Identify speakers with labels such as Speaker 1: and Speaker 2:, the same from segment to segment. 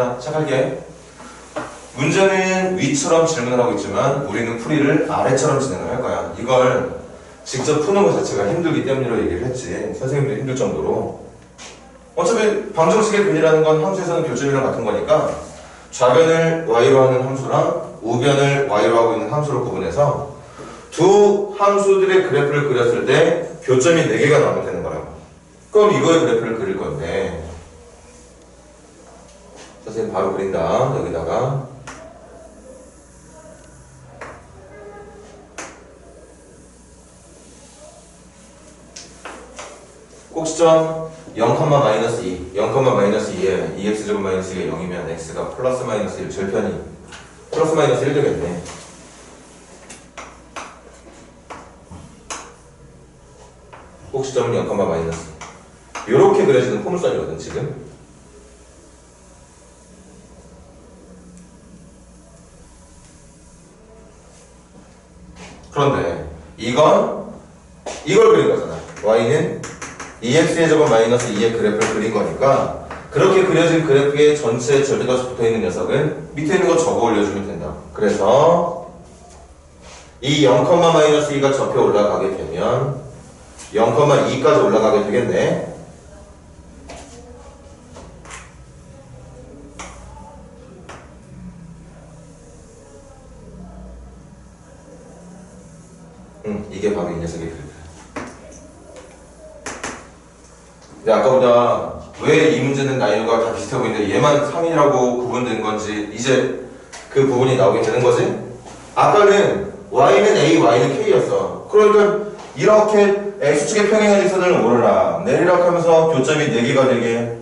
Speaker 1: 자, 시작할게. 문제는 위처럼 질문을 하고 있지만 우리는 풀이를 아래처럼 진행을 할 거야. 이걸 직접 푸는 것 자체가 힘들기 때문이라고 얘기를 했지. 선생님도 힘들 정도로. 어차피 방정식의 근이라는 건 함수에서는 교점이랑 같은 거니까 좌변을 y로 하는 함수랑 우변을 y로 하고 있는 함수로 구분해서 두 함수들의 그래프를 그렸을 때 교점이 4개가 나오면 되는 거라고. 그럼 이거의 그래프를 그릴 건데 선생님 바로 그린다. 여기다가 꼭지점 0, 마이너스 2, 0, 마이너스 2에 2x제곱 마이너스 2가 0이면 x가 플러스 마이너스 1 절편이 플러스 마이너스 1 되겠네. 꼭지점은 0, 마이너스 이렇게 그려지는 포물선이거든 지금. 그런데 이건 이걸 그린 거잖아. y는 2x의 제곱 마이너스 2의 그래프를 그린 거니까 그렇게 그려진 그래프의 전체 절대값이 붙어있는 녀석은 밑에 있는 거 적어 올려주면 된다. 그래서 이 0, 마이너스 2가 접혀 올라가게 되면 0,2까지 올라가게 되겠네. 음, 이게 바로 이 녀석의 그래프. 근데 아까보다 왜 이 문제는 난이도가 다 비슷해 보이는데 얘만 3이라고 구분된 건지 이제 그 부분이 나오게 되는 거지? 아까는 y는 a, y는 k였어. 그러니까 이렇게 x축의 평행한 직선을 오르락 내리락 하면서 교점이 4개가 되게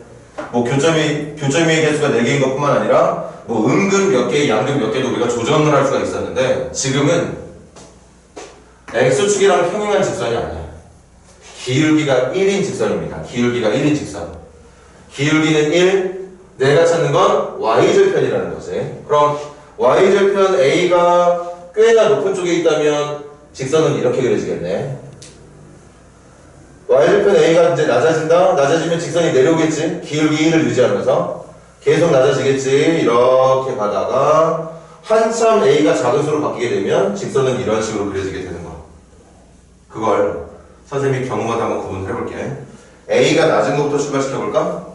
Speaker 1: 뭐 교점이 교점의 개수가 4개인 것뿐만 아니라 뭐 음근 몇 개, 양근 몇 개도 우리가 조정을 할 수가 있었는데 지금은 x축이랑 평행한 직선이 아니야. 기울기가 1인 직선입니다. 기울기가 1인 직선. 기울기는 1, 내가 찾는 건 y절편이라는 거지. 그럼 y절편 a가 꽤나 높은 쪽에 있다면 직선은 이렇게 그려지겠네. y절편 a가 이제 낮아진다? 낮아지면 직선이 내려오겠지? 기울기 1을 유지하면서 계속 낮아지겠지? 이렇게 가다가 한참 a가 작은 수로 바뀌게 되면 직선은 이런 식으로 그려지게 되는 거야. 그걸 선생님이 경우마다 한번 구분을 해볼게. A가 낮은 것부터 출발시켜볼까?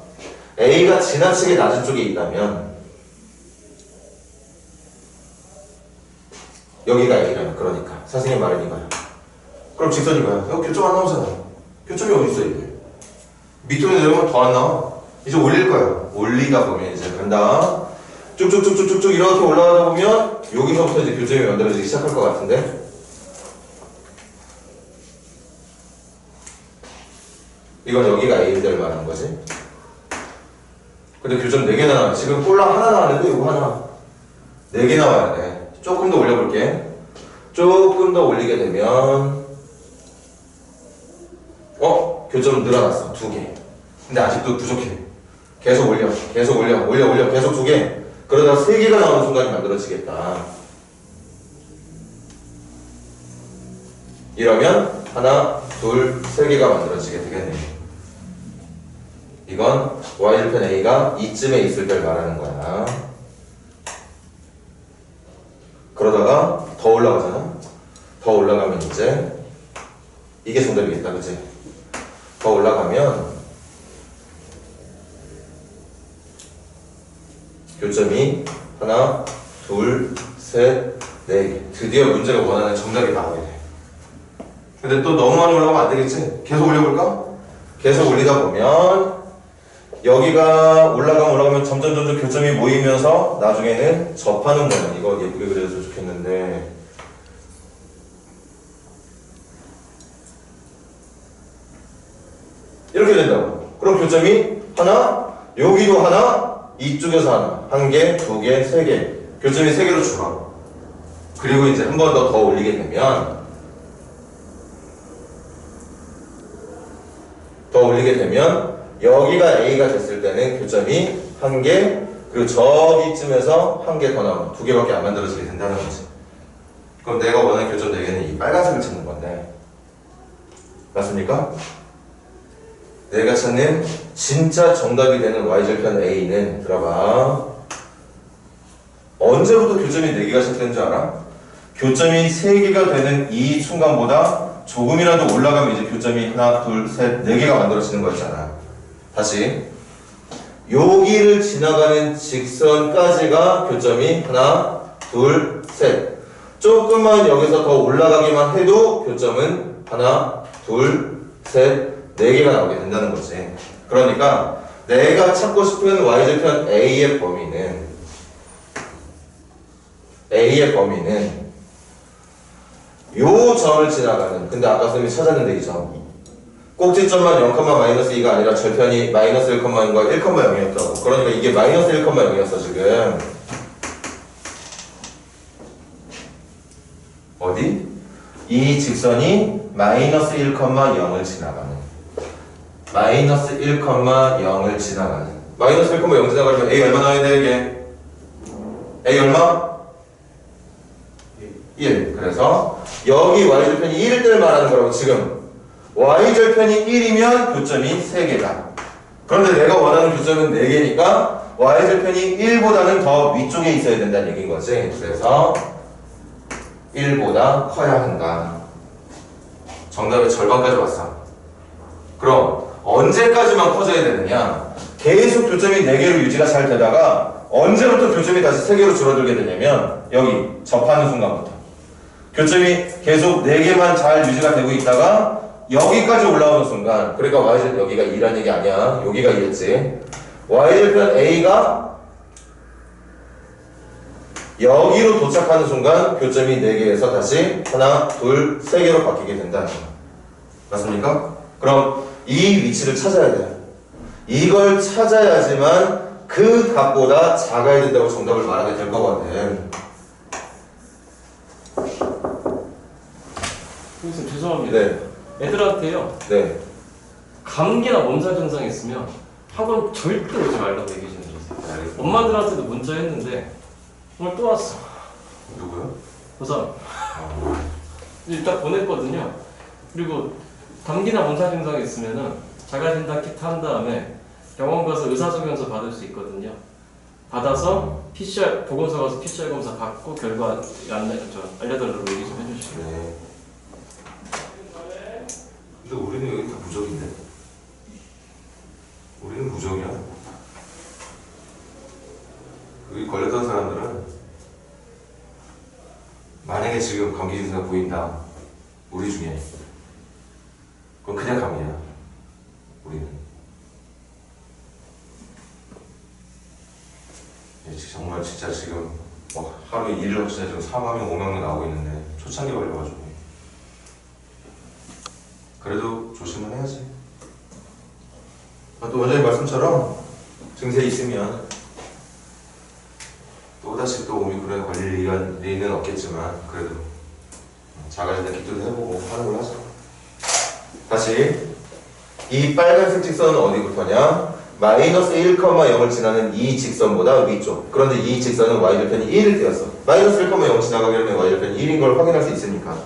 Speaker 1: A가 지나치게 낮은 쪽에 있다면 여기가 A라면 그러니까 선생님 말은 이거야. 그럼 직선이 뭐야? 여기 교점 안 나오잖아. 교점이 어디 있어 이게? 밑으로 내려오면 더 안 나와. 이제 올릴 거야. 올리다 보면 이제 간다. 쭉쭉쭉쭉쭉 이렇게 올라가다 보면 여기서부터 이제 교점이 만들어지기 시작할 것 같은데 이건 여기가 A를 말하는 거지. 근데 교점 4개 나와. 지금 꼴랑 하나 나왔는데 이거 하나. 4개 나와야 돼. 조금 더 올려볼게. 조금 더 올리게 되면 어? 교점 늘어났어. 2개. 근데 아직도 부족해. 계속 올려. 계속 올려. 올려 올려. 계속 2개. 그러다 3개가 나오는 순간이 만들어지겠다. 이러면 하나, 둘, 세 개가 만들어지게 되겠네. 이건 y절편 a가 이쯤에 있을 때 말하는 거야. 그러다가 더 올라가잖아. 더 올라가면 이제 이게 정답이겠다, 그치? 더 올라가면 교점이 하나, 둘, 셋, 네 개. 드디어 문제가 원하는 정답이 나오게 돼. 근데 또 너무 많이 올라가면 안 되겠지? 계속 올려볼까? 계속 올리다 보면 여기가 올라가면 올라가면 점점 점점 교점이 모이면서 나중에는 접하는 모양 이거 예쁘게 그려서 좋겠는데. 이렇게 된다고. 그럼 교점이 하나 여기도 하나 이쪽에서 하나. 한 개, 두 개, 세 개. 교점이 세 개로 줄어. 그리고 이제 한 번 더 더 올리게 되면 더 올리게 되면 여기가 A가 됐을 때는 교점이 한 개, 그리고 저기쯤에서 한 개 더 나오면 두 개밖에 안 만들어지게 된다는 거지. 그럼 내가 원하는 교점 4개는 이 빨간색을 찾는 건데 맞습니까? 내가 찾는 진짜 정답이 되는 y절편 A는 들어봐 언제부터 교점이 4개가 시작되는 줄 알아? 교점이 3개가 되는 이 순간보다 조금이라도 올라가면 이제 교점이 하나, 둘, 셋, 4개가 만들어지는 거였잖아. 다시. 여기를 지나가는 직선까지가 교점이 하나, 둘, 셋. 조금만 여기서 더 올라가기만 해도 교점은 하나, 둘, 셋, 네 개가 나오게 된다는 거지. 그러니까 내가 찾고 싶은 y절편 A의 범위는 A의 범위는 요 점을 지나가는 근데 아까 선생님이 찾았는데 이 점. 꼭지점만 0, 마이너스 2가 아니라 절편이 마이너스 1,1과 1,0이었다고. 그러니까 이게 마이너스 1,0이었어 지금. 어디? 이 직선이 마이너스 1,0을 지나가는 마이너스 1,0을 지나가는 마이너스 1,0 지나가려면 A 얼마 나와야 돼 이게? A 얼마? 1 그래서 여기 y절편이 1일 때를 말하는 거라고 지금 y절편이 1이면 교점이 3개다 그런데 내가 원하는 교점은 4개니까 y절편이 1보다는 더 위쪽에 있어야 된다는 얘기인 거지 그래서 1보다 커야 한다. 정답의 절반까지 왔어. 그럼 언제까지만 커져야 되느냐? 계속 교점이 4개로 유지가 잘 되다가 언제부터 교점이 다시 3개로 줄어들게 되냐면 여기 접하는 순간부터 교점이 계속 4개만 잘 유지가 되고 있다가 여기까지 올라오는 순간 그러니까 y절 여기가 2란 얘기 아니야 여기가 2였지 y절편 a가 여기로 도착하는 순간 교점이 4개에서 다시 하나, 둘, 세 개로 바뀌게 거야. 맞습니까? 그럼 이 위치를 찾아야 돼요. 이걸 찾아야지만 그 값보다 작아야 된다고 정답을 말하게 될 거거든.
Speaker 2: 선생님 죄송합니다.
Speaker 1: 네,
Speaker 2: 애들한테요
Speaker 1: 네.
Speaker 2: 감기나 몸살 증상이 있으면 학원 절대 오지 말라고 얘기해 주는 거예요.
Speaker 1: 알겠습니다.
Speaker 2: 엄마들한테도 문자 했는데 오늘 또 왔어.
Speaker 1: 누구요?
Speaker 2: 고3
Speaker 1: 아,
Speaker 2: 일단 보냈거든요. 그리고 감기나 몸살 증상 이 있으면은 자가진단 키트 한 다음에 병원 가서 의사소견서 받을 수 있거든요. 받아서 PCR 보건소 가서 PCR 검사 받고 결과 안내 저 알려달라고 얘기 좀 해주시고.
Speaker 1: 네. 근데 우리는 여기 다 무적인데? 우리는 무적이야. 여기 걸렸던 사람들은 만약에 지금 감기 증세가 보인다. 우리 중에. 그건 그냥 감이야. 우리는. 예, 지- 정말 진짜 지금 뭐 하루에 일일 없이 지금 4만 명, 5만 명 나오고 있는데 초창기 걸려가지고 그래도 조심은 해야지. 아, 또 원장님 말씀처럼 증세 있으면 또 다시 또 오미크론에 걸릴 리는 없겠지만 그래도 자가진단 기도도 해보고 하는 걸 하자. 다시 이 빨간색 직선은 어디부터냐? 마이너스 1,0을 지나는 이 직선보다 위쪽. 그런데 이 직선은 y절편이 1일 때였어. 마이너스 1,0 지나가려면 y절편이 1인 걸 확인할 수 있으니까.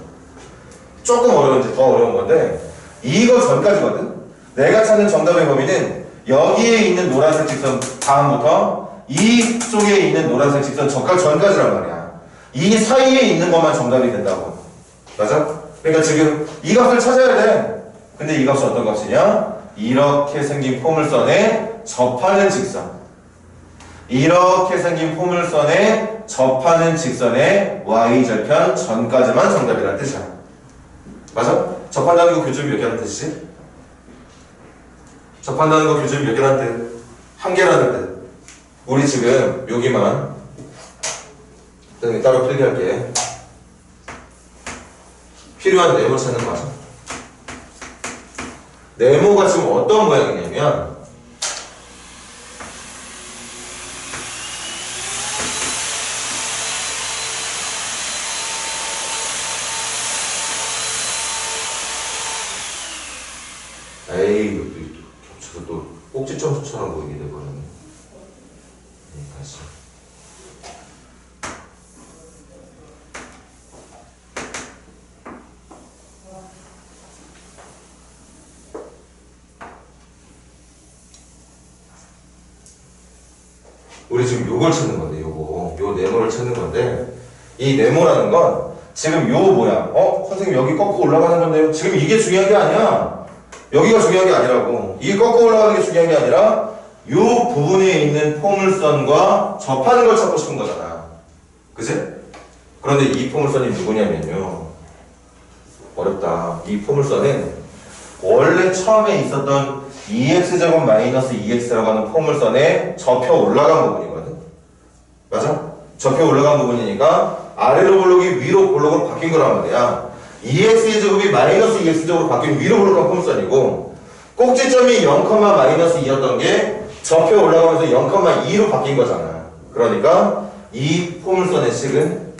Speaker 1: 조금 어려운지 더 어려운 건데 이거 전까지거든. 내가 찾는 정답의 범위는 여기에 있는 노란색 직선 다음부터 이쪽에 있는 노란색 직선 저까 전까지란 말이야. 이 사이에 있는 것만 정답이 된다고. 맞아? 그러니까 지금 이 값을 찾아야 돼. 근데 이 값은 어떤 값이냐? 이렇게 생긴 포물선에 접하는 직선. 이렇게 생긴 포물선에 접하는 직선의 y절편 전까지만 정답이라는 뜻이야. 맞아? 접한다는 거 교점이 몇 개라는 뜻이지? 접한다는 거 교점이 몇 개라는 뜻? 한 개라는 뜻. 우리 지금 여기만 따로 필기 할게. 필요한 네모 찾는 거야. 네모가 지금 어떤 모양이냐면 에이 이것도 또 겹쳐서 또 꼭지점수처럼 보이게 돼버렸네 네, 다시 우리 지금 요걸 찾는 건데 요거 요 네모를 찾는 건데 이 네모라는 건 지금 요 모양. 어? 선생님 여기 꺾고 올라가는 건데요? 지금 이게 중요한 게 아니야. 여기가 중요한 게 아니라고. 이게 꺾고 올라가는 게 중요한 게 아니라 요 부분에 있는 포물선과 접하는 걸 찾고 싶은 거잖아. 그지? 그런데 이 포물선이 누구냐면요. 어렵다. 이 포물선은 원래 처음에 있었던 2x제곱 마이너스 2x라고 하는 포물선에 접혀 올라간 부분이거든. 맞아? 접혀 올라간 부분이니까 아래로 볼록이 위로 볼록으로 바뀐 거란 말이야 2x의 제곱이 마이너스 2x제곱으로 바뀐 위로 볼록한 포물선이고 꼭지점이 0, 마이너스 2였던 게 접혀 올라가면서 0,2로 바뀐 거잖아 그러니까 이 포물선의 식은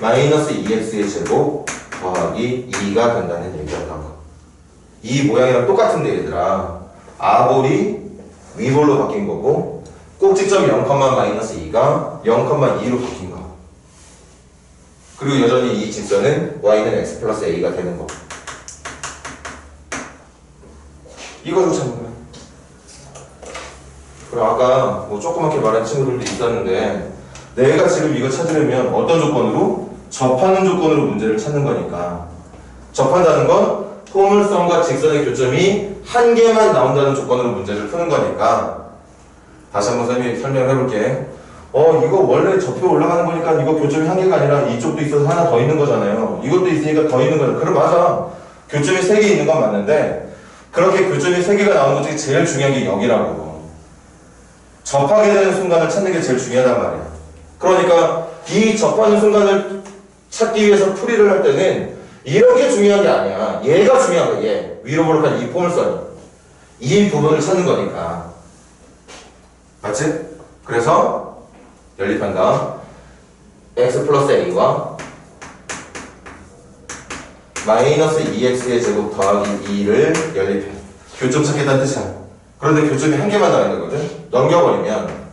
Speaker 1: 마이너스 2x의 제곱 더하기 2가 된다는 얘기였던 거. 이 모양이랑 똑같은데 얘들아. 아볼이 위볼로 바뀐 거고 꼭지점 0, 마이너스 2가 0,2로 바뀐 거. 그리고 여전히 이 직선은 y는 x 플러스 a가 되는 거. 이거를 찾는 거야. 그리고 아까 뭐 조그맣게 말한 친구들도 있었는데 내가 지금 이거 찾으려면 어떤 조건으로? 접하는 조건으로 문제를 찾는 거니까 접한다는 건 포물선과 직선의 교점이 한 개만 나온다는 조건으로 문제를 푸는 거니까 다시 한번 선생님이 설명을 해볼게 어 이거 원래 접혀 올라가는 거니까 이거 교점이 한 개가 아니라 이쪽도 있어서 하나 더 있는 거잖아요 이것도 있으니까 더 있는 거잖아 그럼 맞아 교점이 세 개 있는 건 맞는데 그렇게 교점이 세 개가 나오는 것 중에 제일 중요한 게 여기라고 접하게 되는 순간을 찾는 게 제일 중요하단 말이야. 그러니까 이 접하는 순간을 찾기 위해서 풀이를 할 때는 이런 게 중요한 게 아니야. 얘가 중요한 거야. 얘 위로 볼록한 이 포물선이 이 부분을 찾는 거니까. 맞지? 그래서 연립한 다음 x 플러스 a와 마이너스 2x의 제곱 더하기 2를 연립해. 교점 찾겠다는 뜻이야. 그런데 교점이 한 개만 나와 있는 거거든. 넘겨버리면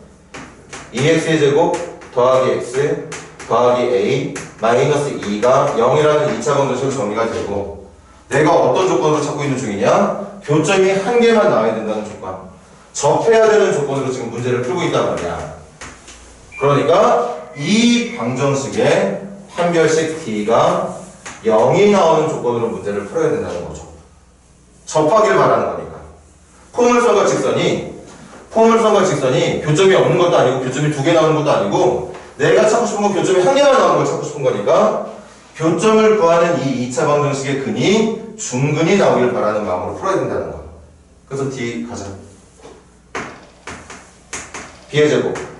Speaker 1: 2x의 제곱 더하기 x 더하기 a 마이너스 2가 0이라는 2차 방정식으로 정리가 되고 내가 어떤 조건으로 찾고 있는 중이냐? 교점이 한 개만 나와야 된다는 조건. 접해야 되는 조건으로 지금 문제를 풀고 있단 말이야. 그러니까 이 방정식에 판별식 d가 0이 나오는 조건으로 문제를 풀어야 된다는 거죠. 접하길 바라는 거니까. 포물선과 직선이 포물선과 직선이 교점이 없는 것도 아니고 교점이 두 개 나오는 것도 아니고 내가 찾고 싶은 건 교점이 한 개만 나오는 걸 찾고 싶은 거니까 교점을 구하는 이 2차 방정식의 근이 중근이 나오길 바라는 마음으로 풀어야 된다는 거. 그래서 D 가자. B의 제곱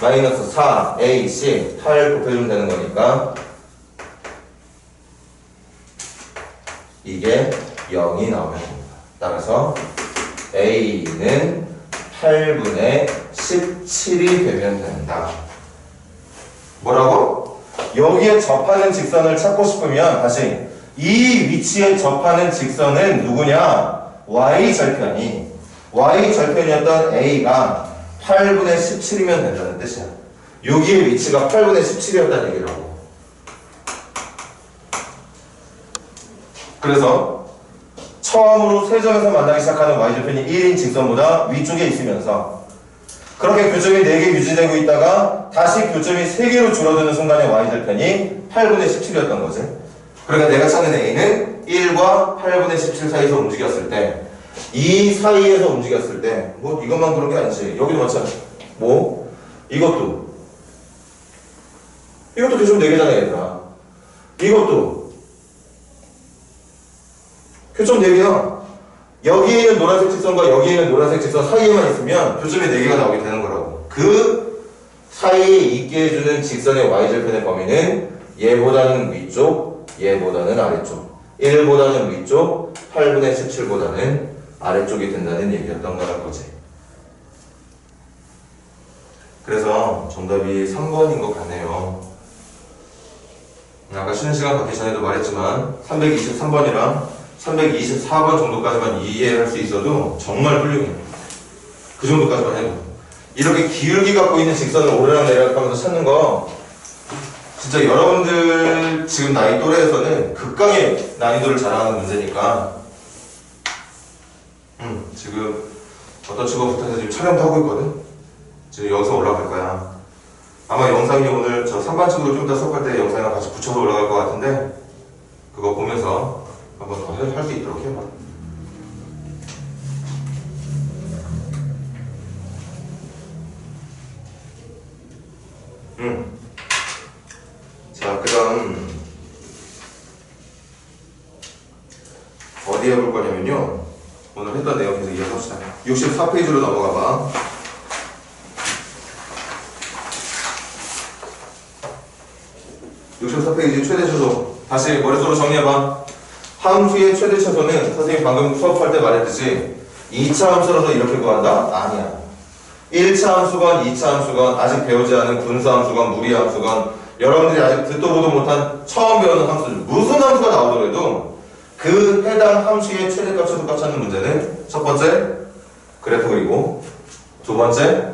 Speaker 1: 마이너스 4 AC 8 곱해주면 되는 거니까 이게 0이 나오면 됩니다. 따라서 A는 8분의 17이 되면 된다. 뭐라고? 여기에 접하는 직선을 찾고 싶으면 다시 이 위치에 접하는 직선은 누구냐? y 절편이 y 절편이었던 a가 8분의 17이면 된다는 뜻이야. 여기의 위치가 8분의 17이었다는 얘기라고. 그래서 처음으로 세점에서 만나기 시작하는 y절편이 1인 직선보다 위쪽에 있으면서 그렇게 교점이 4개 유지되고 있다가 다시 교점이 3개로 줄어드는 순간에 y절편이 8분의 17이었던 거지. 그러니까 내가 찾는 a는 1과 8분의 17 사이에서 움직였을 때 이 사이에서 움직였을 때 뭐 이것만 그런 게 아니지. 여기도 마찬가지. 뭐 이것도 이것도 교점 4개잖아 얘들아. 이것도 교점 4개야. 여기에 있는 노란색 직선과 여기에 있는 노란색 직선 사이에만 있으면 교점이 4개가 나오게 되는 거라고. 그 사이에 있게 해주는 직선의 y절편의 범위는 얘보다는 위쪽, 얘보다는 아래쪽. 1보다는 위쪽, 8분의 17보다는 아래쪽이 된다는 얘기였던 거란 거지. 그래서 정답이 3번인 것 같네요. 아까 쉬는 시간 갖기 전에도 말했지만 323번이랑 324번 정도까지만 이해할 수 있어도 정말 훌륭해요. 그 정도까지만 해도. 이렇게 기울기 갖고 있는 직선을 오르락 내리락 하면서 찾는 거 진짜 여러분들 지금 나이 또래에서는 극강의 난이도를 자랑하는 문제니까 음, 지금 어떤 붙어서 지금 촬영도 하고 있거든? 지금 여기서 올라갈 거야. 상반적으로 좀 더 수업할 때 영상이랑 같이 붙여서 올라갈 것 같은데 그거 보면서 한번 더 할 수 있도록 해봐. 음. 자, 그 다음 어디에 볼 거냐면요. 오늘 했던 내용 계속 이어갑시다. 64페이지로 넘어가 봐. 64페이지 최대 최소. 다시 머릿속으로 정리해봐. 함수의 최대 최소는 선생님 방금 수업할 때 말했듯이 2차 함수라서 이렇게 구한다? 아니야. 1차 함수건, 2차 함수건, 아직 배우지 않은 분수 함수건, 무리 함수건, 여러분들이 아직 듣도 보도 못한 처음 배우는 함수, 무슨 함수가 나오더라도 그 해당 함수의 최대값, 최소값 찾는 문제는 첫 번째, 그래프 그리고 두 번째,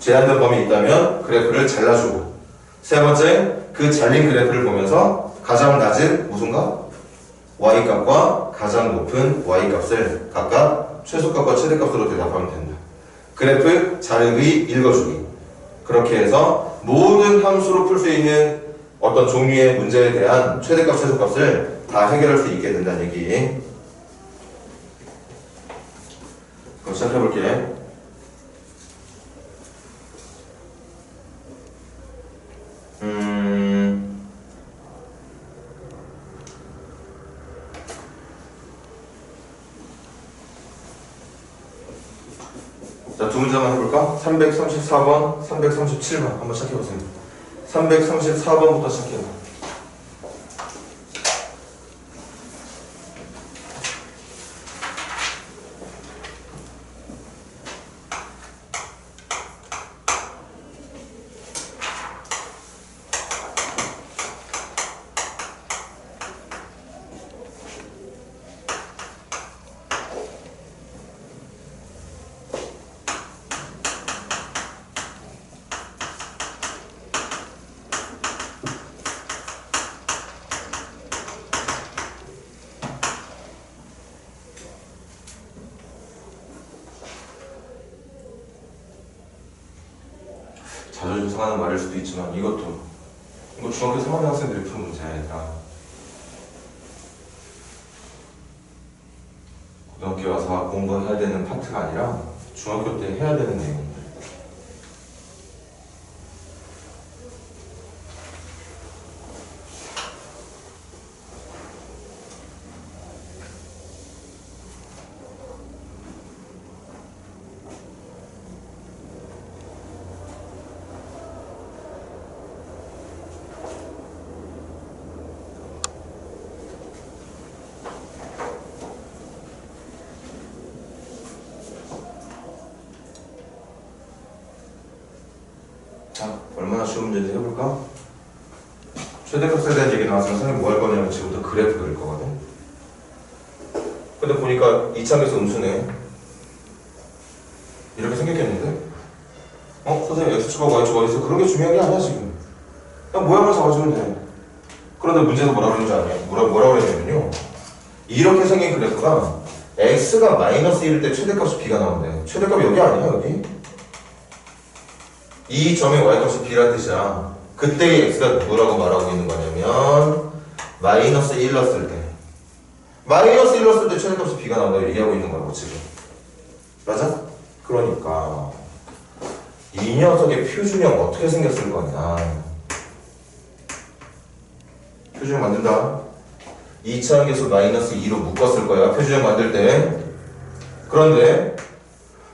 Speaker 1: 제한된 범위 있다면 그래프를 잘라주고 세 번째, 그 잘린 그래프를 보면서 가장 낮은 무슨 값? y값과 가장 높은 y값을 각각 최소값과 최대값으로 대답하면 된다. 그래프 자르기 읽어주기 그렇게 해서 모든 함수로 풀 수 있는 어떤 종류의 문제에 대한 최대값 최소값을 다 해결할 수 있게 된다는 얘기 그럼 시작해볼게 음... 자, 두 문제만 해볼까? 334번, 337번 한번 시작해보세요. 334번부터 시작해봐. 자존심 상하는 말일 수도 있지만 이것도 이거 중학교 3학년 학생들이 푸는 문제야 얘들아 고등학교 와서 공부해야 되는 파트가 아니라 중학교 때 해야 되는 내용들 자 얼마나 쉬운 문제인지 해볼까? 최대값에 대한 얘기 나왔으면 선생님 뭐 할 거냐면 지금부터 그래프 그릴 거거든 근데 보니까 이창에서 음수네 이렇게 생겼겠는데? 어? 선생님 X축하고 Y축 어디서 그런 게 중요한 게 아니야 지금. 그냥 모양을 잡아주면 돼. 그런데 문제에서 뭐라 그러는지 아냐? 뭐라, 뭐라 그랬냐면요. 이렇게 생긴 그래프가 X가 마이너스 1일 때 최대값이 B가 나온대. 최대값이 여기 아니야 여기? 이 점의 Y값이 B란 뜻이야. 그때의 X가 누구라고 말하고 있는 거냐면 마이너스 1 넣었을 때. 마이너스 1 넣었을 때 최대값이 B가 나온다고 얘기하고 있는 거라고 지금. 맞아? 그러니까 이 녀석의 표준형 어떻게 생겼을 거냐? 표준형 만든다. 2차 계수 마이너스 2로 묶었을 거야. 표준형 만들 때. 그런데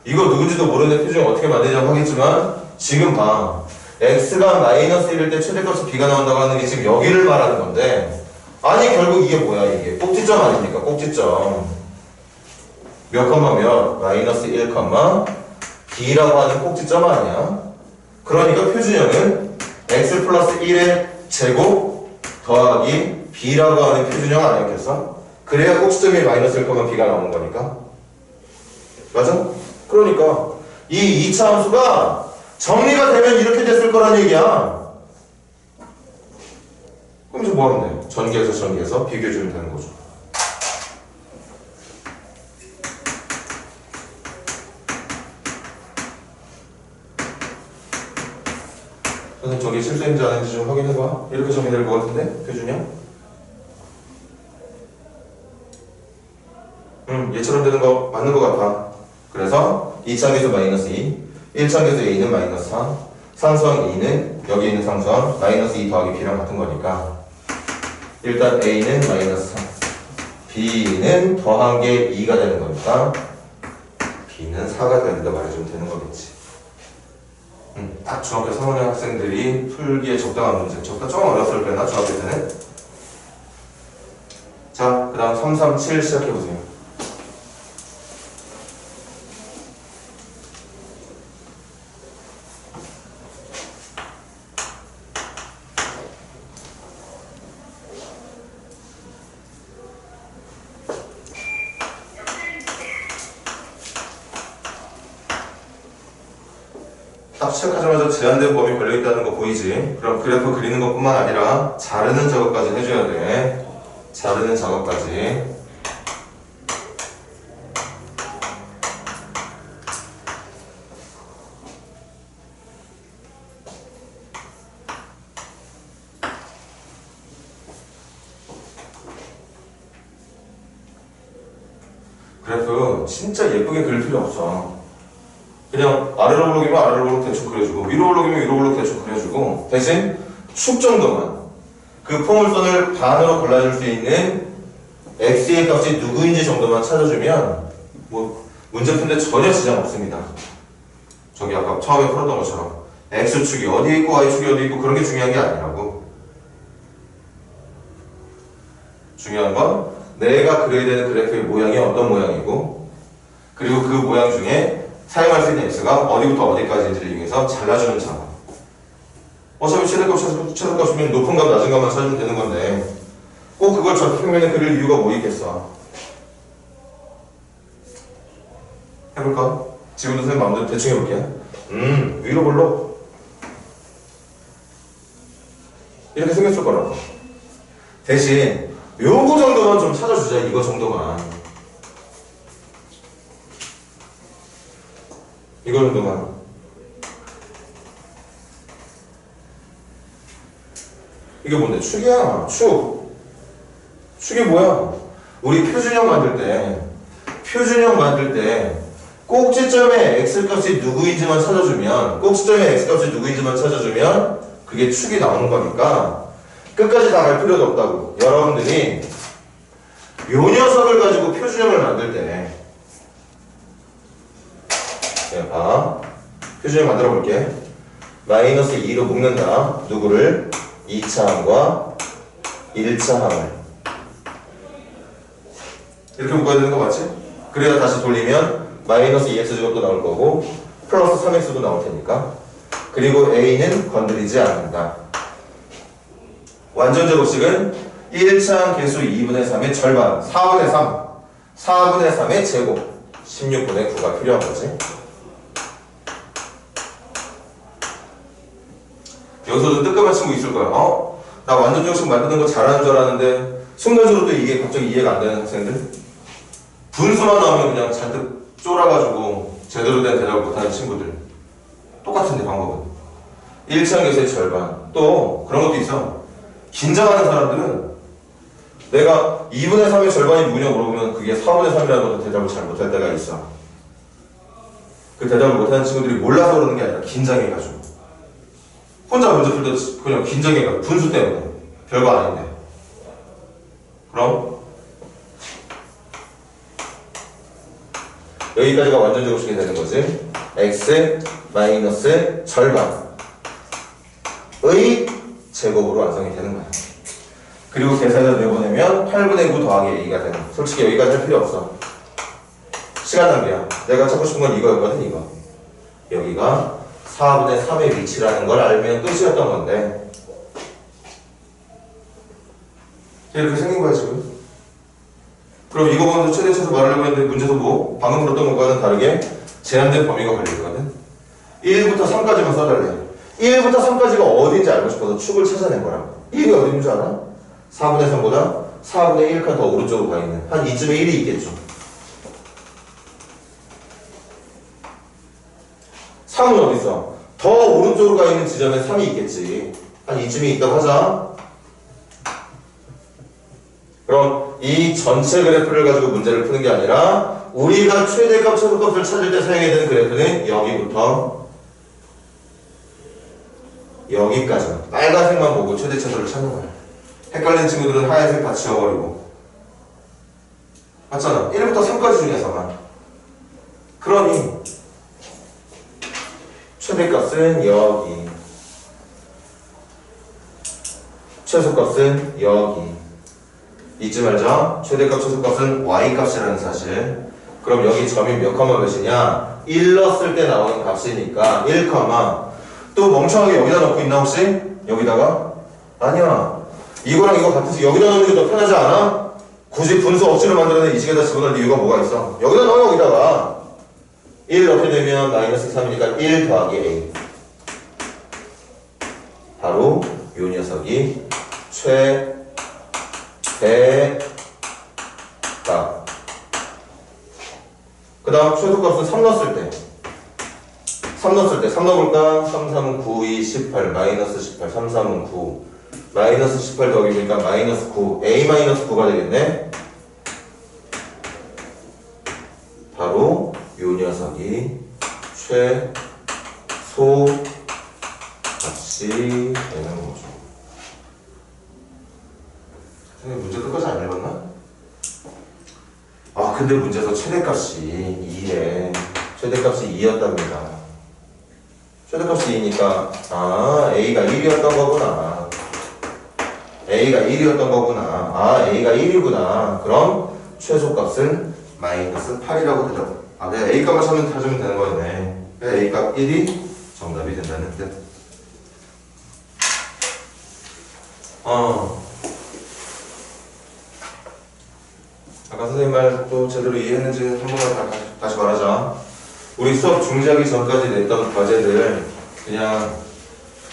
Speaker 1: 이거 누군지도 모르는데 표준형 어떻게 만드냐고 하겠지만 지금 봐. x가 마이너스 1일 때 최대값이 b가 나온다고 하는 게 지금 여기를 말하는 건데 아니 결국 이게 뭐야 이게? 꼭지점 아닙니까? 꼭지점. 몇 컴마 몇? 마이너스 1 컴마 b라고 하는 꼭지점 아니야 그러니까 표준형은 x 플러스 1의 제곱 더하기 b라고 하는 표준형 아니었겠어? 그래야 꼭지점이 마이너스 1 컴마 b가 나오는 거니까 맞아? 그러니까 이 2차 함수가 정리가 되면 이렇게 됐을 거란 얘기야. 그럼 이제 뭐 하면 돼? 전개해서 전개해서 비교해주면 되는 거죠. 선생님 저게 실수인지 아닌지 좀 확인해봐. 이렇게 정리될 것 같은데? 표준이 형? 음, 얘처럼 되는 거 맞는 것 같아. 그래서 2차계수 마이너스 2, 1차계수 a는 마이너스 3, 상수항 2는 여기 있는 상수항 마이너스 2 더하기 b랑 같은 거니까 일단 a는 마이너스 3, b는 더한 게 2가 되는 거니까 b는 4가 된다 말해주면 되는 거겠지. 음, 딱 중학교 3학년 학생들이 풀기에 적당한 문제. 적당 조금 어렸을 때나 중학교 때는. 자, 그 다음 337 시작해보세요. 딱 시작하자마자 제한된 범위 걸려있다는 거 보이지? 그럼 그래프 그리는 것뿐만 아니라 자르는 작업까지 해줘야 돼. 자르는 작업까지. 그래프 진짜 예쁘게 그릴 필요 없어. 그냥 아래로 블록이면 아래로 블록 대충 그려주고 위로 블록이면 위로 블록 대충 그려주고 대신 축 정도만 그 포물선을 반으로 골라줄 수 있는 x의 값이 누구인지 정도만 찾아주면 뭐 문제 푸는데 전혀 지장 없습니다. 저기 아까 처음에 풀었던 것처럼 x축이 어디 있고 y축이 어디 있고 그런 게 중요한 게 아니라고 중요한 건 내가 그려야 되는 그래프의 모양이 어떤 모양이고 그리고 그 모양 중에 사용할 수 있는 x가 어디부터 어디까지인지를 이용해서 잘라주는 작업. 어차피 최대값, 최소- 최소값이면 높은 값, 낮은 값만 찾으면 되는 건데 꼭 그걸 좌표평면에 그릴 이유가 뭐 있겠어? 해볼까? 지금도 선생님 마음대로 대충 해볼게. 음, 위로 볼로 이렇게 생겼을 거라고. 대신 요거 정도만 좀 찾아주자, 이거 정도만. 이거 정도만. 이게 뭔데? 축이야, 축. 축이 뭐야? 우리 표준형 만들 때, 표준형 만들 때, 꼭지점의 x값이 누구인지만 찾아주면, 꼭지점의 x값이 누구인지만 찾아주면, 그게 축이 나오는 거니까, 끝까지 다 갈 필요도 없다고. 여러분들이, 요 녀석을 가지고 표준형을 만들 때, 자, 봐. 표준형 만들어 볼게. 마이너스 2로 묶는다. 누구를? 2차 항과 1차 항을. 이렇게 묶어야 되는 거 맞지? 그래야 다시 돌리면 마이너스 2x제곱도 나올 거고 플러스 3x도 나올 테니까. 그리고 a는 건드리지 않는다. 완전 제곱식은 1차 항 개수 2분의 3의 절반, 4분의 3. 4분의 3의 제곱, 16분의 9가 필요한 거지. 여기서도 뜨끔한 친구 있을 거야. 어? 나 완전 정식 만드는 거 잘하는 줄 알았는데 순간적으로 또 이게 갑자기 이해가 안 되는 학생들? 분수만 나오면 그냥 잔뜩 쫄아가지고 제대로 된 대답을 못하는 친구들. 똑같은데 방법은. 1차 교수의 절반. 또 그런 것도 있어. 긴장하는 사람들은 내가 2분의 3의 절반이 누구냐 물어보면 그게 4분의 3이라는 것도 대답을 잘 못할 때가 있어. 그 대답을 못하는 친구들이 몰라서 그러는 게 아니라 긴장해가지고. 혼자 문제 풀 때 그냥 긴장해가 분수 때문에. 별거 아닌데. 그럼? 여기까지가 완전 제곱식이 되는 거지. x 마이너스 절반의 제곱으로 완성이 되는 거야. 그리고 계산을 내보내면 8분의 9 더하기 a가 되는 거야. 솔직히 여기까지 할 필요 없어. 시간 낭비야. 내가 찾고 싶은 건 이거였거든 이거. 여기가 4분의 3의 위치라는 걸 알면 끝이었던 건데. 이렇게 생긴 거야 지금? 그럼 이거 보면서 최대 최소 말하려고 했는데 문제도 뭐 방금 들었던 것과는 다르게 제한된 범위가 걸려있거든. 1부터 3까지만 써달래. 1부터 3까지가 어딘지 알고 싶어서 축을 찾아낸 거야. 1이 어딘 줄 알아? 4분의 3보다 4분의 1칸 더 오른쪽으로 가 있는 한 이쯤에 1이 있겠죠 3은 어디 있어? 더 오른쪽으로 가 있는 지점에 3이 있겠지. 한 이쯤이 있다고 하자. 그럼 이 전체 그래프를 가지고 문제를 푸는 게 아니라 우리가 최대값, 최소값을 찾을 때 사용해야 되는 그래프는 여기부터 여기까지 빨간색만 보고 최대 최소를 찾는 거야. 헷갈리는 친구들은 하얀색 다 지워버리고 맞잖아. 1부터 3까지 중에서만. 그러니 최대값은 여기 최소값은 여기 잊지 말자. 최대값, 최소값은 y값이라는 사실. 그럼 여기 점이 몇 컴마 몇이냐? 1 넣었을 때 나오는 값이니까 1 컴마. 또 멍청하게 여기다 넣고 있나 혹시? 여기다가? 아니야. 이거랑 이거 같아서 여기다 넣는 게 더 편하지 않아? 굳이 분수 억지로 만들어낸 이 식에다 집어넣을 이유가 뭐가 있어? 여기다 넣어 여기다가. 1 넣게 되면 마이너스 3이니까 1 더하기 a. 바로 요 녀석이 최 대값. 그 다음 최소값은 3 넣었을 때. 3 넣었을 때. 3 넣어볼까? 3, 3은 9, 2, 18, 마이너스 18, 3, 3은 9. 마이너스 18 더하기 니까 마이너스 9. A 마이너스 9가 되겠네? 바로 요 녀석이 최소 값이 되는 거죠. 선생님 문제 끝까지 안 읽었나? 아 근데 문제에서 최대값이 2에 최대값이 2였답니다. 최대값이 2니까 아 A가 1이었던 거구나. A가 1이었던 거구나. 아 A가 1이구나. 그럼 최소값은 마이너스 8이라고 되죠. 아 내가 A값만 찾으면, 찾으면 되는 거였네. A값 1이 정답이 된다는 뜻. 어. 아까 선생님 말 또 제대로 이해했는지 한 번만 다, 다시 말하자. 우리 수업 중지하기 전까지 냈던 과제들 그냥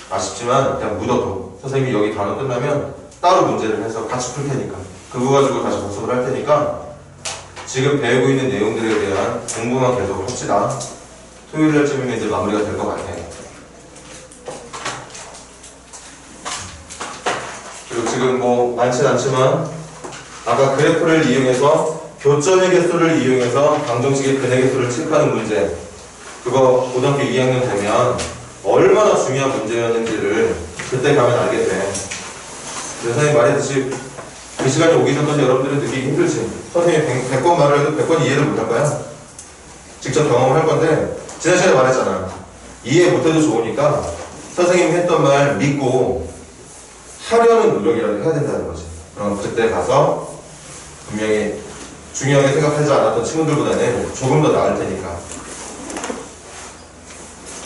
Speaker 1: 아쉽지만 그냥 묻어둬. 선생님이 여기 단어 끝나면 따로 문제를 해서 같이 풀 테니까. 그거 가지고 다시 복습을 할 테니까 지금 배우고 있는 내용들에 대한 공부만 계속 합시다. 토요일 날쯤이면 이제 마무리가 될 것 같아. 그리고 지금 뭐 많진 않지만 아까 그래프를 이용해서 교점의 개수를 이용해서 방정식의 근의 개수를 체크하는 문제. 그거 고등학교 2학년 되면 얼마나 중요한 문제였는지를 그때 가면 알게 돼. 선생님 말했듯이 그 시간이 오기 전까지 여러분들은 느끼기 힘들지. 선생님이 100, 번 말을 해도 100번 이해를 못할 거야. 직접 경험을 할 건데 지난 시간에 말했잖아 이해 못해도 좋으니까 선생님이 했던 말 믿고 하려는 노력이라도 해야 된다는 거지 그럼 그때 가서 분명히 중요하게 생각하지 않았던 친구들보다는 조금 더 나을 테니까.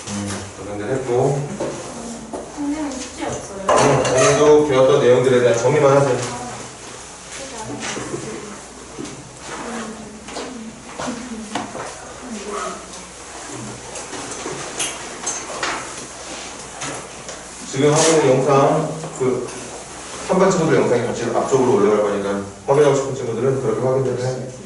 Speaker 1: 음, 그 정도 했고? 음, 오늘도 배웠던 내용들에 대한 정리만 하세요. 지금 하고 있는 영상, 그, 한반 친구들 영상이 같이 앞쪽으로 올라갈 거니까 확인하고 싶은 친구들은 그렇게 확인을 해.